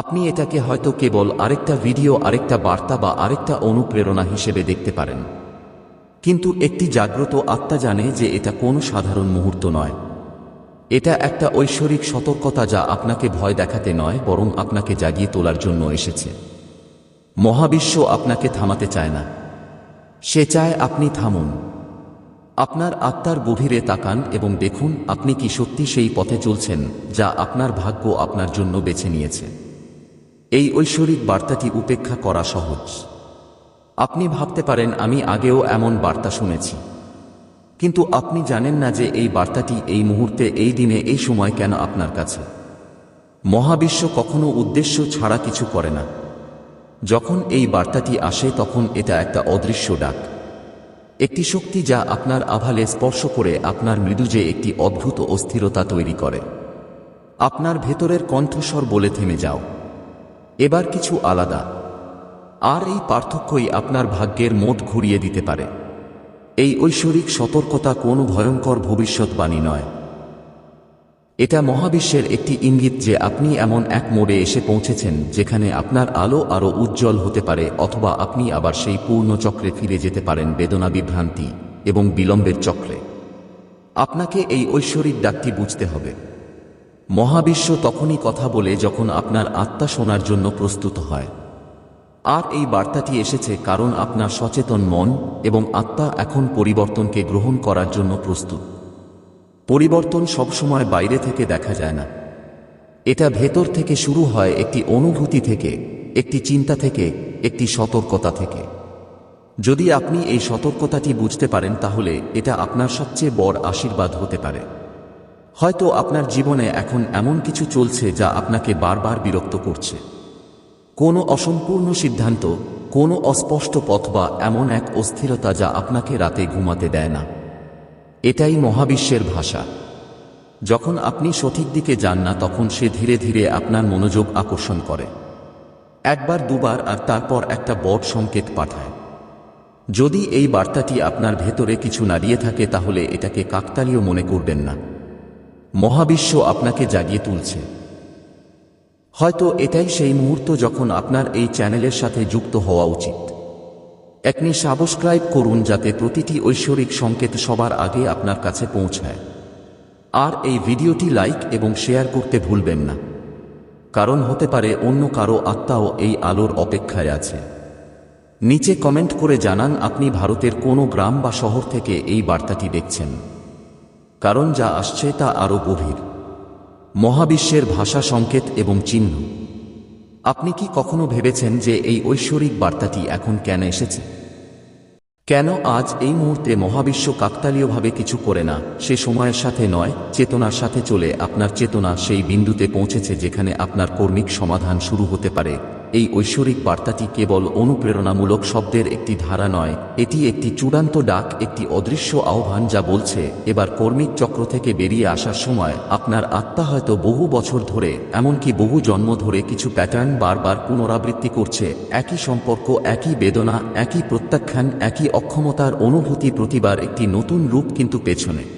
আপনি এটাকে হয়তো কেবল আরেকটা ভিডিও, আরেকটা বার্তা বা আরেকটা অনুপ্রেরণা হিসেবে দেখতে পারেন। কিন্তু একটি জাগ্রত আত্মা জানে যে এটা কোনো সাধারণ মুহূর্ত নয়। এটা একটা ঐশ্বরিক সতর্কতা যা আপনাকে ভয় দেখাতে নয়, বরং আপনাকে জাগিয়ে তোলার জন্য এসেছে। মহাবিশ্ব আপনাকে থামাতে চায় না। সে চায় আপনি থামুন। আপনার আত্মার গভীরে তাকান এবং দেখুন আপনি কি সত্যি সেই পথে চলছেন, যা আপনার ভাগ্য আপনার জন্য বেছে নিয়েছে। এই ঐশ্বরিক বার্তাটি উপেক্ষা করা সহজ। আপনি ভাবতে পারেন, আমি আগেও এমন বার্তা শুনেছি। কিন্তু আপনি জানেন না যে এই বার্তাটি এই মুহূর্তে, এই দিনে, এই সময় কেন আপনার কাছে। মহাবিশ্ব কখনো উদ্দেশ্য ছাড়া কিছু করে না। যখন এই বার্তাটি আসে, তখন এটা একটা অদৃশ্য ডাক। একটি শক্তি যা আপনার আভালে স্পর্শ করে আপনার মৃদুজে একটি অদ্ভুত অস্থিরতা তৈরি করে। আপনার ভেতরের কণ্ঠস্বর বলে থেমে যাও। এবার কিছু আলাদা। আর এই পার্থক্যই আপনার ভাগ্যের মোট ঘুরিয়ে দিতে পারে। এই ঐশ্বরিক সতর্কতা কোনো ভয়ঙ্কর ভবিষ্যৎবাণী নয়। এটা মহাবিশ্বের একটি ইঙ্গিত যে আপনি এমন এক মোড়ে এসে পৌঁছেছেন যেখানে আপনার আলো আরও উজ্জ্বল হতে পারে অথবা আপনি আবার সেই পূর্ণ চক্রে ফিরে যেতে পারেন বেদনা বিভ্রান্তি এবং বিলম্বের চক্রে। আপনাকে এই ঐশ্বরিক ডাকটি বুঝতে হবে। মহাবিশ্ব তখনই কথা বলে যখন আপনার আত্মা শোনার জন্য প্রস্তুত হয়। আর এই বার্তাটি এসেছে কারণ আপনার সচেতন মন এবং আত্মা এখন পরিবর্তনকে গ্রহণ করার জন্য প্রস্তুত। পরিবর্তন সবসময় বাইরে থেকে দেখা যায় না। এটা ভেতর থেকে শুরু হয় একটি অনুভূতি থেকে, একটি চিন্তা থেকে, একটি সতর্কতা থেকে। যদি আপনি এই সতর্কতাটি বুঝতে পারেন তাহলে এটা আপনার সবচেয়ে বড় আশীর্বাদ হতে পারে। হয়তো আপনার জীবনে এখন এমন কিছু চলছে যা আপনাকে বারবার বিরক্ত করছে। কোনো অসম্পূর্ণ সিদ্ধান্ত, কোনো অস্পষ্ট পথ বা এমন এক অস্থিরতা যা আপনাকে রাতে ঘুমাতে দেয় না। এটাই মহাবিশ্বের ভাষা। যখন আপনি সঠিক দিকে যান না, তখন সে ধীরে ধীরে আপনার মনোযোগ আকর্ষণ করে। একবার, দুবার আর তারপর একটা বট সংকেত পাঠায়। যদি এই বার্তাটি আপনার ভেতরে কিছু নাড়িয়ে থাকে, তাহলে এটাকে কাকতালীয় মনে করবেন না। মহাবিশ্ব আপনাকে জাগিয়ে তুলছে। হয়তো এটাই সেই মুহূর্ত যখন আপনার এই চ্যানেলের সাথে যুক্ত হওয়া উচিত। একনি সাবস্ক্রাইব করুন যাতে প্রতিটি ঐশ্বরিক সংকেত সবার আগে আপনার কাছে পৌঁছায়। আর এই ভিডিওটি লাইক এবং শেয়ার করতে ভুলবেন না। কারণ হতে পারে অন্য কারও আত্মাও এই আলোর অপেক্ষায় আছে। নিচে কমেন্ট করে জানান আপনি ভারতের কোনো গ্রাম বা শহর থেকে এই বার্তাটি দেখছেন। কারণ যা আসছে তা আরও গভীর। মহাবিশ্বের ভাষা সংকেত এবং চিহ্ন। আপনি কি কখনো ভেবেছেন যে এই ঐশ্বরিক বার্তাটি এখন কেন এসেছে? কেন আজ এই মুহূর্তে মহাবিশ্ব কাকতালীয়ভাবে কিছু করে না, সে সময়ের সাথে নয়, চেতনার সাথে চলে আপনার চেতনা সেই বিন্দুতে পৌঁছেছে যেখানে আপনার কর্মিক সমাধান শুরু হতে পারে। এই ঐশ্বরিক বার্তাটি কেবল অনুপ্রেরণামূলক শব্দের একটি ধারা নয়, এটি একটি চূড়ান্ত ডাক, একটি অদৃশ্য আহ্বান যা বলছে, এবার কর্মিক চক্র থেকে বেরিয়ে আসার সময় আপনার আত্মা হয়তো বহু বছর ধরে, এমনকি বহু জন্ম ধরে কিছু প্যাটার্ন বারবার পুনরাবৃত্তি করছে, একই সম্পর্ক, একই বেদনা, একই প্রত্যাখ্যান, একই অক্ষমতার অনুভূতি প্রতিবার একটি নতুন রূপ কিন্তু পেছনে।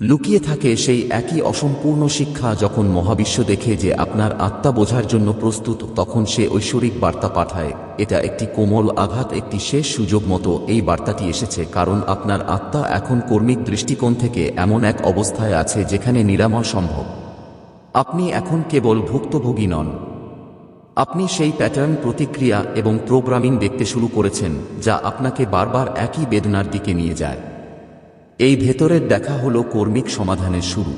লুকিয়ে থাকে সেই একই অসম্পূর্ণ শিক্ষা যখন মহাবিশ্ব দেখে যে আপনার আত্মা বোঝার জন্য প্রস্তুত, তখন সে ঐশ্বরিক বার্তা পাঠায়। এটা একটি কোমল আঘাত, একটি শেষ সুযোগ মতো এই বার্তাটি এসেছে, কারণ আপনার আত্মা এখন কর্মিক দৃষ্টিকোণ থেকে এমন এক অবস্থায় আছে যেখানে নিরাময় সম্ভব। আপনি এখন কেবল ভুক্তভোগী নন। আপনি সেই প্যাটার্ন প্রতিক্রিয়া এবং প্রোগ্রামিং দেখতে শুরু করেছেন, যা আপনাকে বারবার একই বেদনার দিকে নিয়ে যায়। এই ভেতরের দেখা হলো কর্মিক সমাধানের শুরু।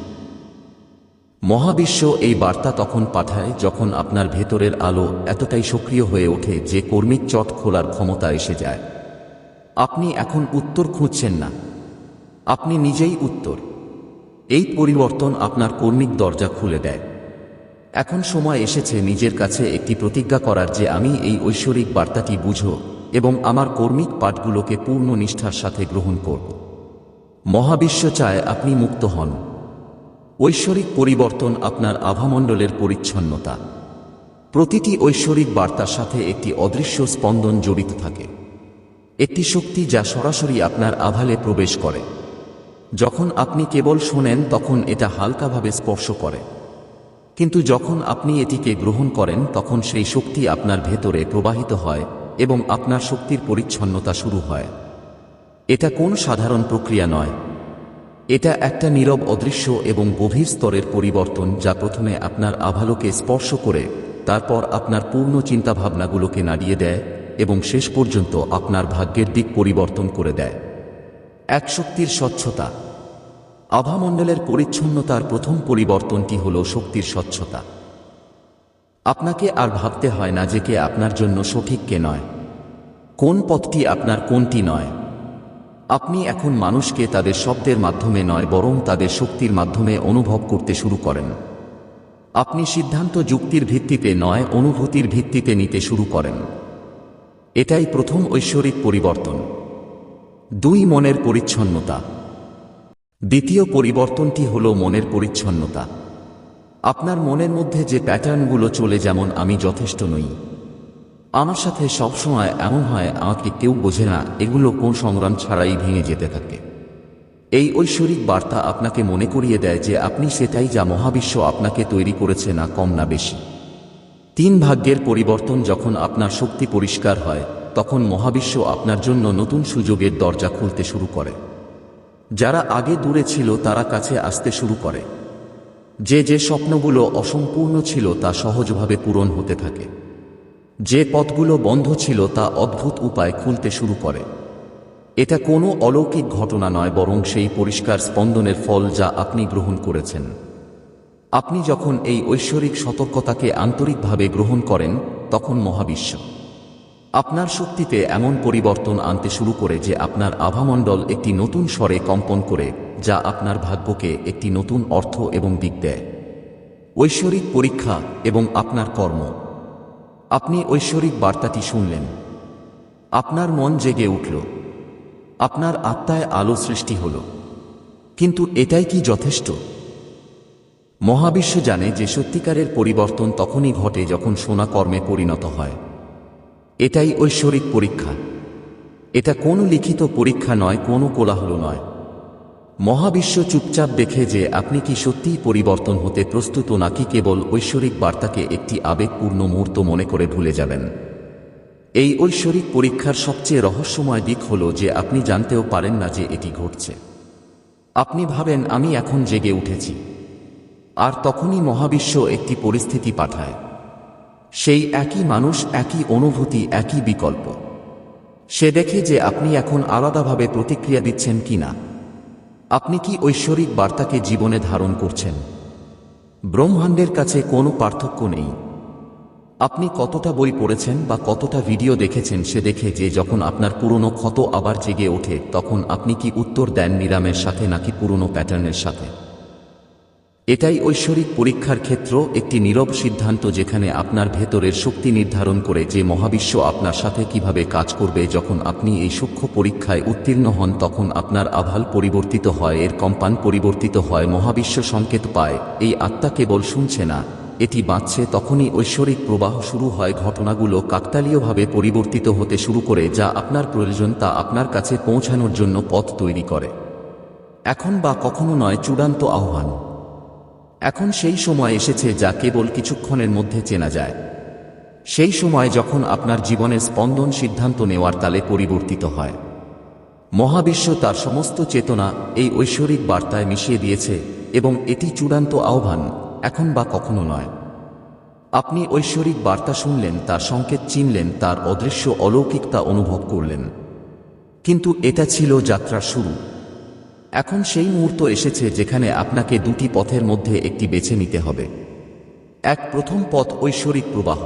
মহাবিশ্ব এই বার্তা তখন পাঠায় যখন আপনার ভেতরের আলো এতটাই সক্রিয় হয়ে ওঠে যে কর্মিক চট খোলার ক্ষমতা এসে যায়। আপনি এখন উত্তর খুঁজছেন না। আপনি নিজেই উত্তর। এই পরিবর্তন আপনার কর্মিক দরজা খুলে দেয়। এখন সময় এসেছে নিজের কাছে একটি প্রতিজ্ঞা করার যে আমি এই ঐশ্বরিক বার্তাটি বুঝো এবং আমার কর্মিক পাঠগুলোকে পূর্ণ নিষ্ঠার সাথে গ্রহণ করব। মহাবিশ্ব চায় আপনি মুক্ত হন। ঐশ্বরিক পরিবর্তন আপনার আভামণ্ডলের পরিচ্ছন্নতা। প্রতিটি ঐশ্বরিক বার্তার সাথে একটি অদৃশ্য স্পন্দন জড়িত থাকে। একটি শক্তি যা সরাসরি আপনার আভালে প্রবেশ করে। যখন আপনি কেবল শোনেন, তখন এটা হালকাভাবে স্পর্শ করে। কিন্তু যখন আপনি এটিকে গ্রহণ করেন, তখন সেই শক্তি আপনার ভেতরে প্রবাহিত হয় এবং আপনার শক্তির পরিচ্ছন্নতা শুরু হয়। এটা কোন সাধারণ প্রক্রিয়া নয়। এটা একটা নীরব অদৃশ্য এবং গভীর স্তরের পরিবর্তন যা প্রথমে আপনার আভালোকে স্পর্শ করে, তারপর আপনার পূর্ণ চিন্তাভাবনাগুলোকে নাড়িয়ে দেয় এবং শেষ পর্যন্ত আপনার ভাগ্যের দিক পরিবর্তন করে দেয়। এক শক্তির স্বচ্ছতা। আভামণ্ডলের পরিচ্ছন্নতার প্রথম পরিবর্তনটি হল শক্তির স্বচ্ছতা। আপনাকে আর ভাবতে হয় না যে কে আপনার জন্য সঠিক কে নয়। কোন পথটি আপনার কোনটি নয়। আপনি এখন মানুষকে তাদের শব্দের মাধ্যমে নয়, বরং তাদের শক্তির মাধ্যমে অনুভব করতে শুরু করেন। আপনি সিদ্ধান্ত যুক্তির ভিত্তিতে নয়, অনুভূতির ভিত্তিতে নিতে শুরু করেন। এটাই প্রথম ঐশ্বরিক পরিবর্তন। দুই, মনের পরিচ্ছন্নতা। দ্বিতীয় পরিবর্তনটি হল মনের পরিচ্ছন্নতা। আপনার মনের মধ্যে যে প্যাটার্নগুলো চলে যেমন, আমি যথেষ্ট নই। আমার সাথে সবসময় এমন হয়, আমাকে কেউ বোঝে না, এগুলো কোন সংগ্রাম ছাড়াই ভেঙে যেতে থাকে। এই ঐশ্বরিক বার্তা আপনাকে মনে করিয়ে দেয় যে আপনি সেটাই যা মহাবিশ্ব আপনাকে তৈরি করেছে না কম না বেশি। তিন ভাগ্যের পরিবর্তন যখন আপনার শক্তি পরিষ্কার হয়, তখন মহাবিশ্ব আপনার জন্য নতুন সুযোগের দরজা খুলতে শুরু করে। যারা আগে দূরে ছিল, তারা কাছে আসতে শুরু করে। যে যে স্বপ্নগুলো অসম্পূর্ণ ছিল, তা সহজভাবে পূরণ হতে থাকে। যে পথগুলো বন্ধ ছিল তা অদ্ভুত উপায় খুলতে শুরু করে। এটা কোনো অলৌকিক ঘটনা নয়, বরং সেই পরিষ্কার স্পন্দনের ফল যা আপনি গ্রহণ করেছেন। আপনি যখন এই ঐশ্বরিক সতর্কতাকে আন্তরিকভাবে গ্রহণ করেন, তখন মহাবিশ্ব। আপনার শক্তিতে এমন পরিবর্তন আনতে শুরু করে যে আপনার আভামণ্ডল একটি নতুন স্বরে কম্পন করে, যা আপনার ভাগ্যকে একটি নতুন অর্থ এবং দিক দেয়। ঐশ্বরিক পরীক্ষা এবং আপনার কর্ম। আপনি ঐশ্বরিক বার্তাটি শুনলেন। আপনার মন জেগে উঠল। আপনার আত্মায় আলো সৃষ্টি হল। কিন্তু এটাই কি যথেষ্ট? মহাবিশ্ব জানে যে সত্যিকারের পরিবর্তন তখনই ঘটে যখন সোনা কর্মে পরিণত হয়। এটাই ঐশ্বরিক পরীক্ষা। এটা কোনো লিখিত পরীক্ষা নয়, কোনো কোলাহল নয়। মহাবিশ্ব চুপচাপ দেখে যে আপনি কি সত্যিই পরিবর্তন হতে প্রস্তুত নাকি কেবল ঐশ্বরিক বার্তাকে একটি আবেগপূর্ণ মুহূর্ত মনে করে ভুলে যাবেন। এই ঐশ্বরিক পরীক্ষার সবচেয়ে রহস্যময় দিক হল যে আপনি জানতেও পারেন না যে এটি ঘটছে। আপনি ভাবেন, আমি এখন জেগে উঠেছি। আর তখনই মহাবিশ্ব একটি পরিস্থিতি পাঠায়। সেই একই মানুষ, একই অনুভূতি, একই বিকল্প। সে দেখে যে আপনি এখন আলাদাভাবে প্রতিক্রিয়া দিচ্ছেন কিনা। আপনি কি ঐশ্বরিক বার্তাকে জীবনে ধারণ করছেন? ব্রহ্মাণ্ডের কাছে কোনো পার্থক্য নেই। আপনি কতটা বই পড়েছেন বা কতটা ভিডিও দেখেছেন সে দেখে যে যখন আপনার পুরনো ক্ষত আবার জেগে ওঠে, তখন আপনি কি উত্তর দেন নিরামের সাথে নাকি পুরনো প্যাটার্নের সাথে? এটাই ঐশ্বরিক পরীক্ষার ক্ষেত্র, একটি নীরব সিদ্ধান্ত যেখানে আপনার ভেতরের শক্তি নির্ধারণ করে যে মহাবিশ্ব আপনার সাথে কীভাবে কাজ করবে। যখন আপনি এই সূক্ষ্ম পরীক্ষায় উত্তীর্ণ হন, তখন আপনার আভাল পরিবর্তিত হয়, এর কম্পান পরিবর্তিত হয়, মহাবিশ্ব সংকেত পায়। এই আত্মা কেবল শুনছে না, এটি বাঁচছে, তখনই ঐশ্বরিক প্রবাহ শুরু হয়, ঘটনাগুলো কাকতালীয়ভাবে পরিবর্তিত হতে শুরু করে, যা আপনার প্রয়োজন, তা আপনার কাছে পৌঁছানোর জন্য পথ তৈরি করে। এখন বা কখনো নয়, চূড়ান্ত আহ্বান। এখন সেই সময় এসেছে যা কেবল কিছুক্ষণের মধ্যে চেনা যায়। সেই সময় যখন আপনার জীবনের স্পন্দন সিদ্ধান্ত নেওয়ার তালে পরিবর্তিত হয়। মহাবিশ্ব তার সমস্ত চেতনা এই ঐশ্বরিক বার্তায় মিশিয়ে দিয়েছে এবং এটি চূড়ান্ত আহ্বান, এখন বা কখনো নয়। আপনি ঐশ্বরিক বার্তা শুনলেন, তার সংকেত চিনলেন, তার অদৃশ্য অলৌকিকতা অনুভব করলেন। কিন্তু এটা ছিল যাত্রার শুরু। এখন সেই মুহূর্ত এসেছে যেখানে আপনাকে দুটি পথের মধ্যে একটি বেছে নিতে হবে। এক, প্রথম পথ ঐশ্বরিক প্রবাহ।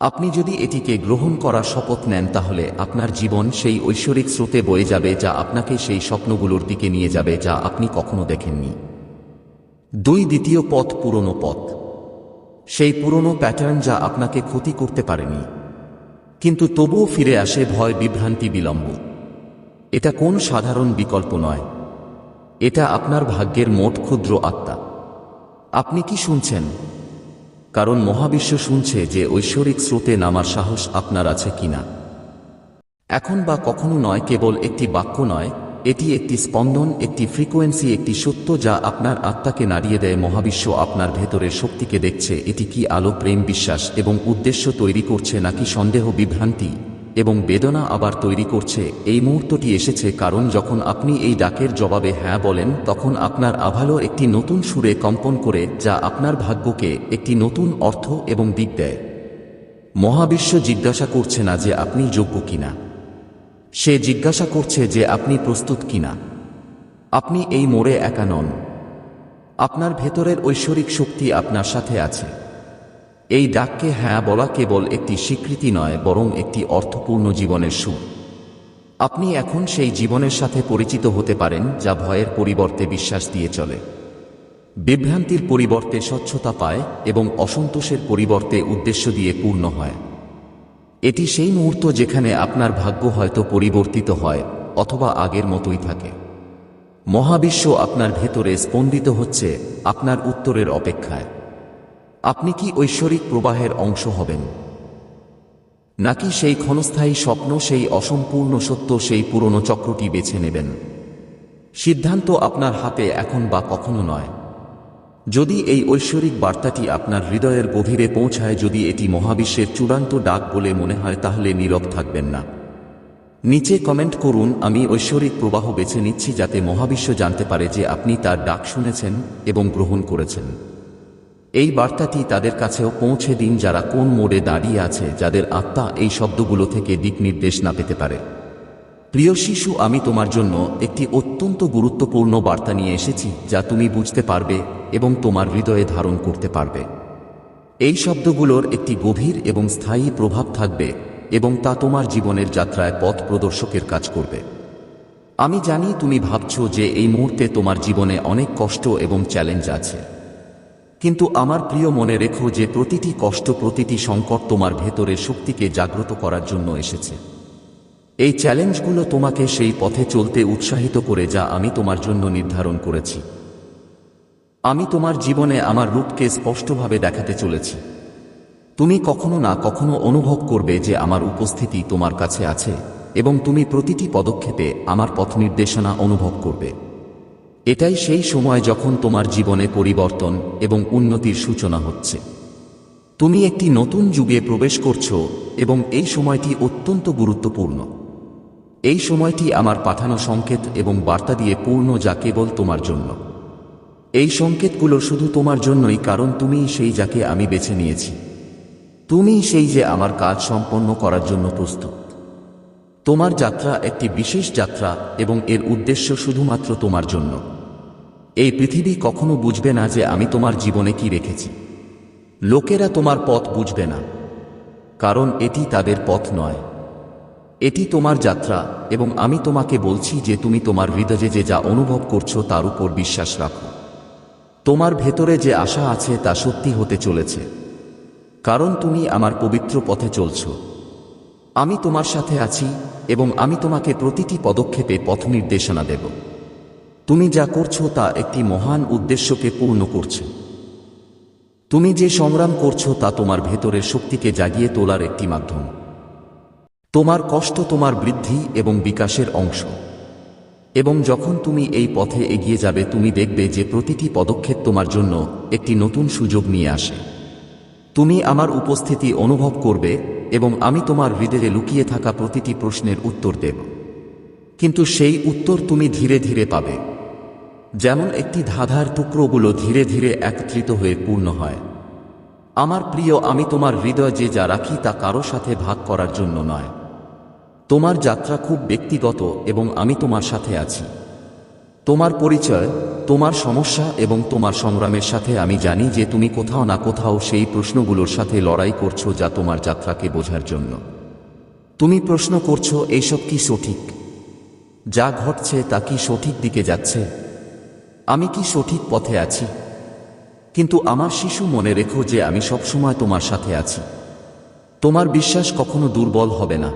আপনি যদি এটিকে গ্রহণ করার শপথ নেন, তাহলে আপনার জীবন সেই ঐশ্বরিক স্রোতে বয়ে যাবে যা আপনাকে সেই স্বপ্নগুলোর দিকে নিয়ে যাবে যা আপনি কখনো দেখেননি। দুই, দ্বিতীয় পথ পুরনো পথ। সেই পুরনো প্যাটার্ন যা আপনাকে ক্ষতি করতে পারেনি। কিন্তু তবুও ফিরে আসে ভয়, বিভ্রান্তি, বিলম্ব। এটা কোন সাধারণ বিকল্প নয়। এটা আপনার ভাগ্যের মোট ক্ষুদ্র আত্মা। আপনি কি শুনছেন? কারণ মহাবিশ্ব শুনছে যে ঐশ্বরিক স্রোতে নামার সাহস আপনার আছে কিনা। এখন বা কখনো নয়, কেবল একটি বাক্য নয়, এটি একটি স্পন্দন, একটি ফ্রিকোয়েন্সি, একটি সত্য যা আপনার আত্মাকে নাড়িয়ে দেয়। মহাবিশ্ব আপনার ভেতরের শক্তিকে দেখছে, এটি কি আলো, প্রেম, বিশ্বাস এবং উদ্দেশ্য তৈরি করছে নাকি সন্দেহ, বিভ্রান্তি? এবং বেদনা আবার তৈরি করছে। এই মুহূর্তটি এসেছে কারণ যখন আপনি এই ডাকের জবাবে হ্যাঁ বলেন, তখন আপনার আভালো একটি নতুন সুরে কম্পন করে, যা আপনার ভাগ্যকে একটি নতুন অর্থ এবং দিক দেয়। মহাবিশ্ব জিজ্ঞাসা করছে না যে আপনি যোগ্য কিনা। সে জিজ্ঞাসা করছে যে আপনি প্রস্তুত কিনা। আপনি এই মোড়ে একা নন। আপনার ভেতরের ঐশ্বরিক শক্তি আপনার সাথে আছে। এই ডাককে হ্যাঁ বলা কেবল একটি স্বীকৃতি নয়, বরং একটি অর্থপূর্ণ জীবনের সুর আপনি এখন সেই জীবনের সাথে পরিচিত হতে পারেন, যা ভয়ের পরিবর্তে বিশ্বাস দিয়ে চলে। বিভ্রান্তির পরিবর্তে স্বচ্ছতা পায় এবং অসন্তোষের পরিবর্তে উদ্দেশ্য দিয়ে পূর্ণ হয়। এটি সেই মুহূর্ত যেখানে আপনার ভাগ্য হয়তো পরিবর্তিত হয়, অথবা আগের মতোই থাকে। মহাবিশ্ব আপনার ভেতরে স্পন্দিত হচ্ছে, আপনার উত্তরের অপেক্ষায়। আপনি কি ঐশ্বরিক প্রবাহের অংশ হবেন? নাকি সেই ক্ষণস্থায়ী স্বপ্ন, সেই অসম্পূর্ণ সত্য, সেই পুরনো চক্রটি বেছে নেবেন? সিদ্ধান্ত আপনার হাতে এখন বা কখনো নয়। যদি এই ঐশ্বরিক বার্তাটি আপনার হৃদয়ের গভীরে পৌঁছায়, যদি এটি মহাবিশ্বের চূড়ান্ত ডাক বলে মনে হয়, তাহলে নীরব থাকবেন না। নিচে কমেন্ট করুন, আমি ঐশ্বরিক প্রবাহ বেছে নিচ্ছি যাতে মহাবিশ্ব জানতে পারে যে আপনি তার ডাক শুনেছেন এবং গ্রহণ করেছেন। এই বার্তাটি তাদের কাছেও পৌঁছে দিন যারা কোন মোড়ে দাঁড়িয়ে আছে, যাদের আত্মা এই শব্দগুলো থেকে দিক নির্দেশ না পেতে পারে। প্রিয় শিশু, আমি তোমার জন্য একটি অত্যন্ত গুরুত্বপূর্ণ বার্তা নিয়ে এসেছি, যা তুমি বুঝতে পারবে এবং তোমার হৃদয়ে ধারণ করতে পারবে। এই শব্দগুলোর একটি গভীর এবং স্থায়ী প্রভাব থাকবে এবং তা তোমার জীবনের যাত্রায় পথ প্রদর্শকের কাজ করবে। আমি জানি তুমি ভাবছ যে এই মুহূর্তে তোমার জীবনে অনেক কষ্ট এবং চ্যালেঞ্জ আছে। কিন্তু আমার প্রিয় মনে রেখো যে প্রতিটি কষ্ট, প্রতিটি সংকট তোমার ভেতরের শক্তিকে জাগ্রত করার জন্য এসেছে। এই চ্যালেঞ্জগুলো তোমাকে সেই পথে চলতে উৎসাহিত করে যা আমি তোমার জন্য নির্ধারণ করেছি। আমি তোমার জীবনে আমার রূপকে স্পষ্টভাবে দেখাতে চলেছি। তুমি কখনো না কখনো অনুভব করবে যে আমার উপস্থিতি তোমার কাছে আছে এবং তুমি প্রতিটি পদক্ষেপে আমার পথ নির্দেশনা অনুভব করবে। এটাই সেই সময় যখন তোমার জীবনে পরিবর্তন এবং উন্নতির সূচনা হচ্ছে। তুমি একটি নতুন যুগে প্রবেশ করছ এবং এই সময়টি অত্যন্ত গুরুত্বপূর্ণ। এই সময়টি আমার পাঠানো সংকেত এবং বার্তা দিয়ে পূর্ণ যা কেবল তোমার জন্য। এই সংকেতগুলো শুধু তোমার জন্যই, কারণ তুমি সেই যাকে আমি বেছে নিয়েছি। তুমি সেই যে আমার কাজ সম্পন্ন করার জন্য প্রস্তুত। তোমার যাত্রা একটি বিশেষ যাত্রা এবং এর উদ্দেশ্য শুধুমাত্র তোমার জন্য। এই পৃথিবী কখনো বুঝবে না যে আমি তোমার জীবনে কি রেখেছি। লোকেরা তোমার পথ বুঝবে না, কারণ এটি তাদের পথ নয়। এটি তোমার যাত্রা, এবং আমি তোমাকে বলছি যে তুমি তোমার হৃদয়ে যে যা অনুভব করছ তার উপর বিশ্বাস রাখো। তোমার ভেতরে যে আশা আছে তা সত্যি হতে চলেছে, কারণ তুমি আমার পবিত্র পথে চলছ। আমি তোমার সাথে আছি, এবং আমি তোমাকে প্রতিটি পদক্ষেপে পথ নির্দেশনা দেব। তুমি যা করছ তা একটি মহান উদ্দেশ্যকে পূর্ণ করছে। তুমি যে সংগ্রাম করছ তা তোমার ভেতরের শক্তিকে জাগিয়ে তোলার একটি মাধ্যম। তোমার কষ্ট তোমার বৃদ্ধি এবং বিকাশের অংশ। এবং যখন তুমি এই পথে এগিয়ে যাবে, তুমি দেখবে যে প্রতিটি পদক্ষেপ তোমার জন্য একটি নতুন সুযোগ নিয়ে আসে। তুমি আমার উপস্থিতি অনুভব করবে এবং আমি তোমার হৃদয়ে লুকিয়ে থাকা প্রতিটি প্রশ্নের উত্তর দেব। কিন্তু সেই উত্তর তুমি ধীরে ধীরে পাবে। যেমন একটি ধাঁধার টুকরোগুলো ধীরে ধীরে একত্রিত হয়ে পূর্ণ হয়। আমার প্রিয়, আমি তোমার হৃদয় যে যা রাখি তা কারও সাথে ভাগ করার জন্য নয়। তোমার যাত্রা খুব ব্যক্তিগত এবং আমি তোমার সাথে আছি। তোমার পরিচয়, তোমার সমস্যা এবং তোমার সংগ্রামের সাথে আমি জানি যে তুমি কোথাও না কোথাও সেই প্রশ্নগুলোর সাথে লড়াই করছ যা তোমার যাত্রাকে বোঝার জন্য। তুমি প্রশ্ন করছ এইসব কি সঠিক? যা ঘটছে তা কি সঠিক দিকে যাচ্ছে? আমি কি সঠিক পথে আছি? কিন্তু আমার শিশু মনে রেখো যে আমি সবসময় তোমার সাথে আছি। তোমার বিশ্বাস কখনো দুর্বল হবে না।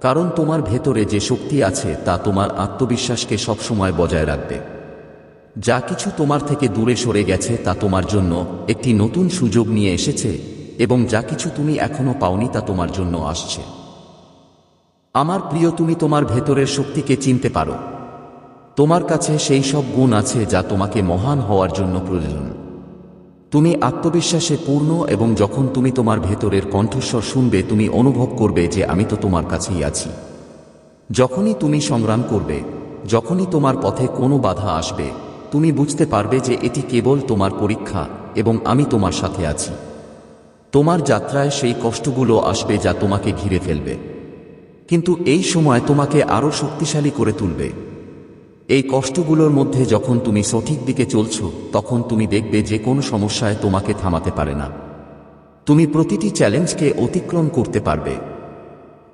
কারণ তোমার ভেতরে যে শক্তি আছে তা তোমার আত্মবিশ্বাসকে সবসময় বজায় রাখবে। যা কিছু তোমার থেকে দূরে সরে গেছে তা তোমার জন্য একটি নতুন সুযোগ নিয়ে এসেছে এবং যা কিছু তুমি এখনও পাওনি তা তোমার জন্য আসছে। আমার প্রিয়, তুমি তোমার ভেতরের শক্তিকে চিনতে পারো। তোমার কাছে সেই সব গুণ আছে যা তোমাকে মহান হওয়ার জন্য প্রয়োজন। তুমি আত্মবিশ্বাসে পূর্ণ এবং যখন তুমি তোমার ভেতরের কণ্ঠস্বর শুনবে, তুমি অনুভব করবে যে আমি তো তোমার কাছেই আছি। যখনই তুমি সংগ্রাম করবে, যখনই তোমার পথে কোনো বাধা আসবে, তুমি বুঝতে পারবে যে এটি কেবল তোমার পরীক্ষা এবং আমি তোমার সাথে আছি। তোমার যাত্রায় সেই কষ্টগুলো আসবে যা তোমাকে ঘিরে ফেলবে। কিন্তু এই সময় তোমাকে আরও শক্তিশালী করে তুলবে। এই কষ্টগুলোর মধ্যে যখন তুমি সঠিক দিকে চলছ, তখন তুমি দেখবে যে কোনো সমস্যায় তোমাকে থামাতে পারে না। তুমি প্রতিটি চ্যালেঞ্জকে অতিক্রম করতে পারবে।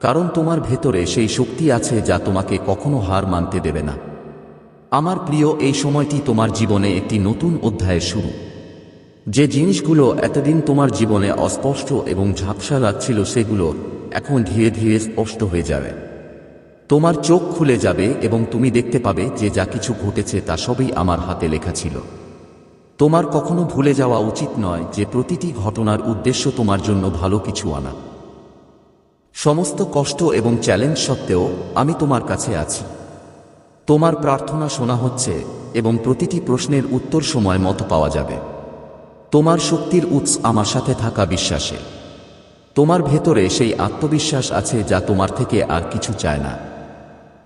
কারণ তোমার ভেতরে সেই শক্তি আছে যা তোমাকে কখনো হার মানতে দেবে না। আমার প্রিয়, এই সময়টি তোমার জীবনে একটি নতুন অধ্যায়ের শুরু। যে জিনিসগুলো এতদিন তোমার জীবনে অস্পষ্ট এবং ঝাপসা লাগছিল, সেগুলো এখন ধীরে ধীরে স্পষ্ট হয়ে যাবে। তোমার চোখ খুলে যাবে এবং তুমি দেখতে পাবে যে যা কিছু ঘটেছে তা সবই আমার হাতে লেখা ছিল। তোমার কখনো ভুলে যাওয়া উচিত নয় যে প্রতিটি ঘটনার উদ্দেশ্য তোমার জন্য ভালো কিছু আনা। সমস্ত কষ্ট এবং চ্যালেঞ্জ সত্ত্বেও আমি তোমার কাছে আছি। তোমার প্রার্থনা শোনা হচ্ছে এবং প্রতিটি প্রশ্নের উত্তর সময় মতো পাওয়া যাবে। তোমার শক্তির উৎস আমার সাথে থাকা বিশ্বাসে তোমার ভেতরে সেই আত্মবিশ্বাস আছে যা তোমার থেকে আর কিছু চায় না।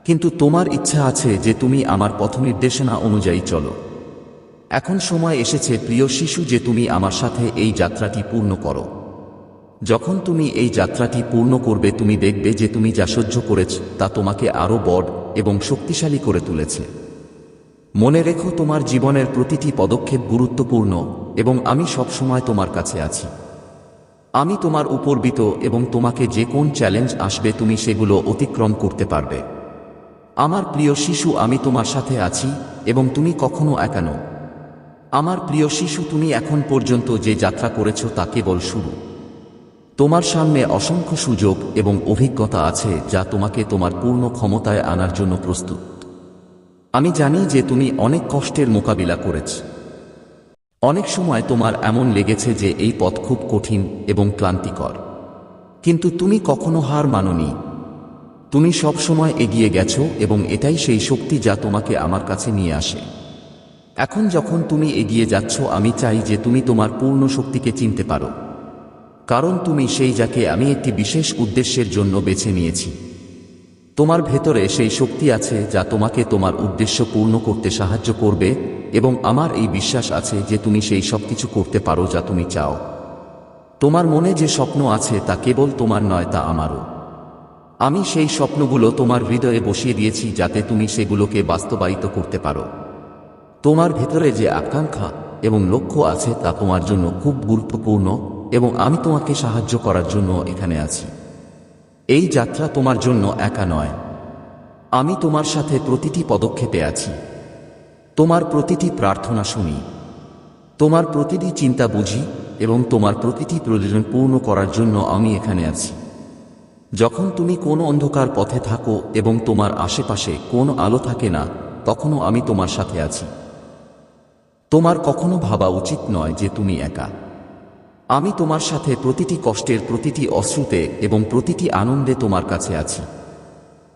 কিন্তু তোমার ইচ্ছা আছে যে তুমি আমার পথ নির্দেশনা অনুযায়ী চলো। এখন সময় এসেছে প্রিয় শিশু যে তুমি আমার সাথে এই যাত্রাটি পূর্ণ করো। যখন তুমি এই যাত্রাটি পূর্ণ করবে, তুমি দেখবে যে তুমি যা সহ্য করেছ, তা তোমাকে আরও বড় এবং শক্তিশালী করে তুলেছে। মনে রেখো তোমার জীবনের প্রতিটি পদক্ষেপ গুরুত্বপূর্ণ এবং আমি সবসময় তোমার কাছে আছি। আমি তোমার উপরবিত এবং তোমাকে যে কোন চ্যালেঞ্জ আসবে, তুমি সেগুলো অতিক্রম করতে পারবে। আমার প্রিয় শিশু, আমি তোমার সাথে আছি এবং তুমি কখনো একানো আমার প্রিয় শিশু, তুমি এখন পর্যন্ত যে যাত্রা করেছ তা কেবল শুরু। তোমার সামনে অসংখ্য সুযোগ এবং অভিজ্ঞতা আছে যা তোমাকে তোমার পূর্ণ ক্ষমতায় আনার জন্য প্রস্তুত। আমি জানি যে তুমি অনেক কষ্টের মোকাবিলা করেছ। অনেক সময় তোমার এমন লেগেছে যে এই পথ খুব কঠিন এবং ক্লান্তিকর। কিন্তু তুমি কখনো হার মাননি। তুমি সব সময় এগিয়ে গেছো এবং এটাই সেই শক্তি যা তোমাকে আমার কাছে নিয়ে আসে। এখন যখন তুমি এগিয়ে যাচ্ছ, আমি চাই যে তুমি তোমার পূর্ণ শক্তিকে চিনতে পারো। কারণ তুমি সেই যাকে আমি একটি বিশেষ উদ্দেশ্যের জন্য বেছে নিয়েছি। তোমার ভেতরে সেই শক্তি আছে যা তোমাকে তোমার উদ্দেশ্য পূর্ণ করতে সাহায্য করবে এবং আমার এই বিশ্বাস আছে যে তুমি সেই সব কিছু করতে পারো যা তুমি চাও। তোমার মনে যে স্বপ্ন আছে তা কেবল তোমার নয়, তা আমারও। আমি সেই স্বপ্নগুলো তোমার হৃদয়ে বসিয়ে দিয়েছি যাতে তুমি সেগুলোকে বাস্তবায়িত করতে পারো। তোমার ভেতরে যে আকাঙ্ক্ষা এবং লক্ষ্য আছে তা তোমার জন্য খুব গুরুত্বপূর্ণ এবং আমি তোমাকে সাহায্য করার জন্য এখানে আছি। এই যাত্রা তোমার জন্য একা নয়। আমি তোমার সাথে প্রতিটি পদক্ষেপে আছি। তোমার প্রতিটি প্রার্থনা শুনি। তোমার প্রতিটি চিন্তা বুঝি এবং তোমার প্রতিটি প্রয়োজন পূর্ণ করার জন্য আমি এখানে আছি। যখন তুমি কোনো অন্ধকার পথে থাকো এবং তোমার আশেপাশে কোনো আলো থাকে না, তখনও আমি তোমার সাথে আছি। তোমার কখনো ভাবা উচিত নয় যে তুমি একা। আমি তোমার সাথে প্রতিটি কষ্টের প্রতিটি অশ্রুতে এবং প্রতিটি আনন্দে তোমার কাছে আছি।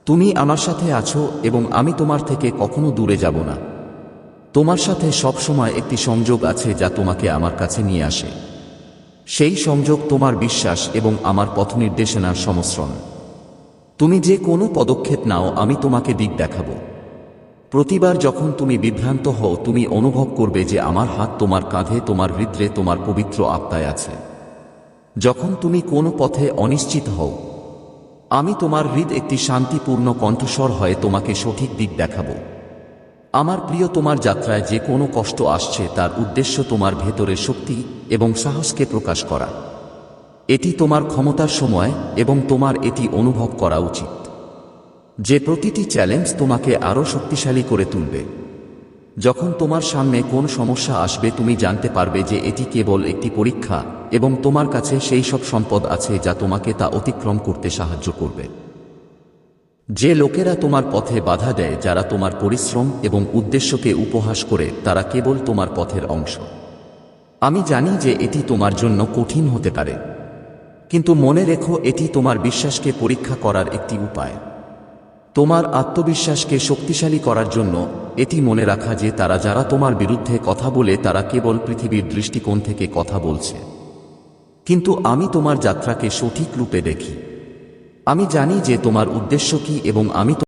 তুমি আমার সাথে আছো এবং আমি তোমার থেকে কখনো দূরে যাব না। তোমার সাথে সবসময় একটি সংযোগ আছে যা তোমাকে আমার কাছে নিয়ে আসে। সেই সংযোগ তোমার বিশ্বাস এবং আমার পথ নির্দেশনার সংমিশ্রণ। তুমি যে কোনো পদক্ষেপ নাও, আমি তোমাকে দিক দেখাবো। প্রতিবার যখন তুমি বিভ্রান্ত হও, তুমি অনুভব করবে যে আমার হাত তোমার কাঁধে, তোমার হৃদ্রে তোমার পবিত্র আত্মায় আছে। যখন তুমি কোনো পথে অনিশ্চিত হও, আমি তোমার হৃদ একটি শান্তিপূর্ণ কণ্ঠস্বর হয়ে তোমাকে সঠিক দিক দেখাবো। আমার প্রিয় তোমার যাত্রায় যে কোনো কষ্ট আসছে, তার উদ্দেশ্য তোমার ভেতরে শক্তি এবং সাহসকে প্রকাশ করা। এটি তোমার ক্ষমতার সময় এবং তোমার এটি অনুভব করা উচিত। যে প্রতিটি চ্যালেঞ্জ তোমাকে আরও শক্তিশালী করে তুলবে। যখন তোমার সামনে কোন সমস্যা আসবে, তুমি জানতে পারবে যে এটি কেবল একটি পরীক্ষা এবং তোমার কাছে সেই সব সম্পদ আছে যা তোমাকে তা অতিক্রম করতে সাহায্য করবে। যে লোকেরা তোমার পথে বাধা দেয়, যারা তোমার পরিশ্রম এবং উদ্দেশ্যকে উপহাস করে, তারা কেবল তোমার পথের অংশ। আমি জানি যে এটি তোমার জন্য কঠিন হতে পারে। কিন্তু মনে রেখো, এটি তোমার বিশ্বাসকে পরীক্ষা করার একটি উপায়। তোমার আত্মবিশ্বাসকে শক্তিশালী করার জন্য এটি মনে রাখা যে তারা যারা তোমার বিরুদ্ধে কথা বলে, তারা কেবল পৃথিবীর দৃষ্টিকোণ থেকে কথা বলছে। কিন্তু আমি তোমার যাত্রাকে সঠিক রূপে দেখি। আমি জানি যে তোমার উদ্দেশ্য কি এবং আমি